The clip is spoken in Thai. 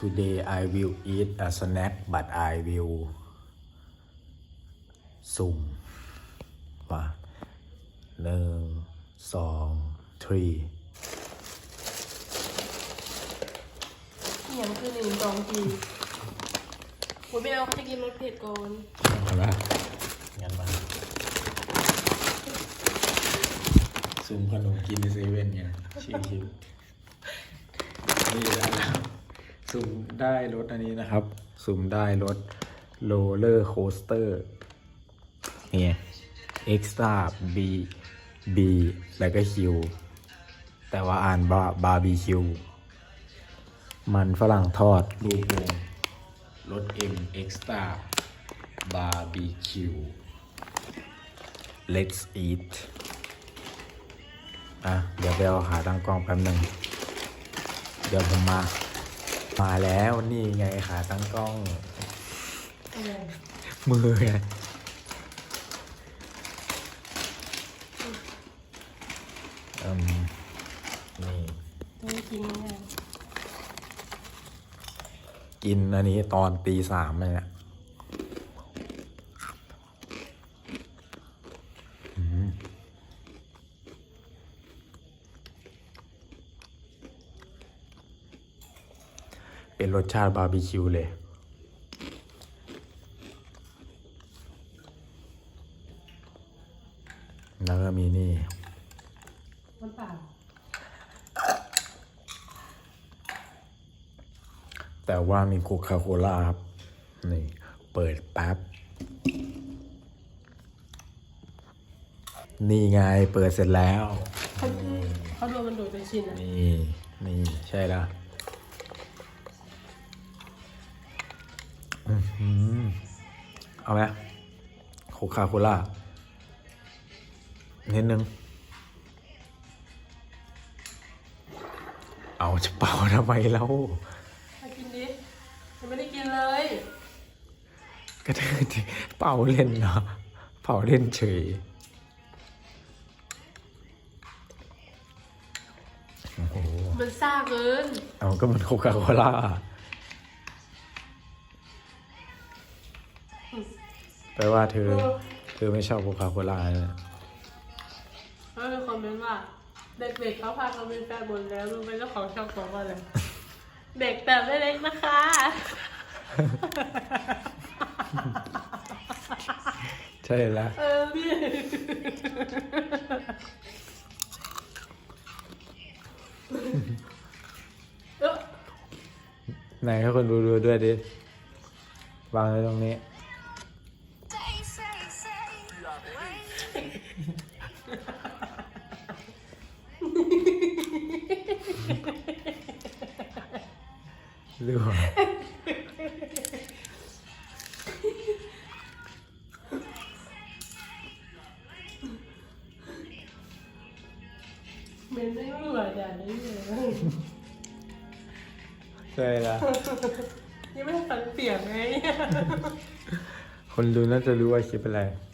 Today I will eat a snack but I will สุ่มว่าหนึ่งสอง three เหียงคือหนึ่งสองทีผมไม่เอาจะกินรสเผ็ดก่อนเห็นปะงั้นมาสุ่มขนมกินในเซเว่นเนี่ยชิวๆนี่ได้แล้ว สุ่มได้รถอันนี้นะครับ สุ่มได้รถโรลเลอร์โคสเตอร์เนี่ย extra b b แล้วก็ q แต่ว่าอ่านบาบาร์บีคิวมันฝรั่งทอดรูปวงรส M extra barbecue let's eat อะ เดี๋ยวไปเอาขาตั้งกล้องแป๊บหนึ่ง เดี๋ยวผมมา มาแล้วนี่ไงขาตั้งกล้อง มือไงอืมนี่ไม่กินง่ายกินอันนี้ตอนตีสามเลยเนี่ย เป็นรสชาติบาร์บีคิวเลย แล้วก็มีนี่มันเปล่าแต่ว่ามีโคคาโคล่าครับ นี่ เปิดแป๊บ นี่ไงเปิดเสร็จแล้ว เขาเขาดูมันดูดเป็นชิ้นอะนี่ นี่ ใช่แล้ว เอาไหมโคคาโคล่านิดนึง เอาจะเป่าทำไมแล้วมากินดิยังไม่ได้กินเลย ก็เธอเป่าเล่นเนาะเป่าเล่นเฉยโอ้โหมันซ่าเกิน เอาก็มันโคคาโคล่า แปลว่าเธอ เธอไม่ชอบโคคาโคล่าเนี่ยแล้วมีคอมเมนต์ว่า เด็กๆเขาพากันเป็นแฟนบนแล้วรู้ไหมเจ้าของชอบบอกว่าอะไร เด็กแต่ไม่เล็กนะคะ ใช่แล้วเออพี่เออไหนให้คนดูดูด้วยดิ วางไว้ตรงนี้ ดูว่าเมนไม่รู้ว่าจะได้เลยใช่แล้วยังไม่ได้ฟังเสียงไง คนดูน่าจะรู้ว่าคลิปอะไรเ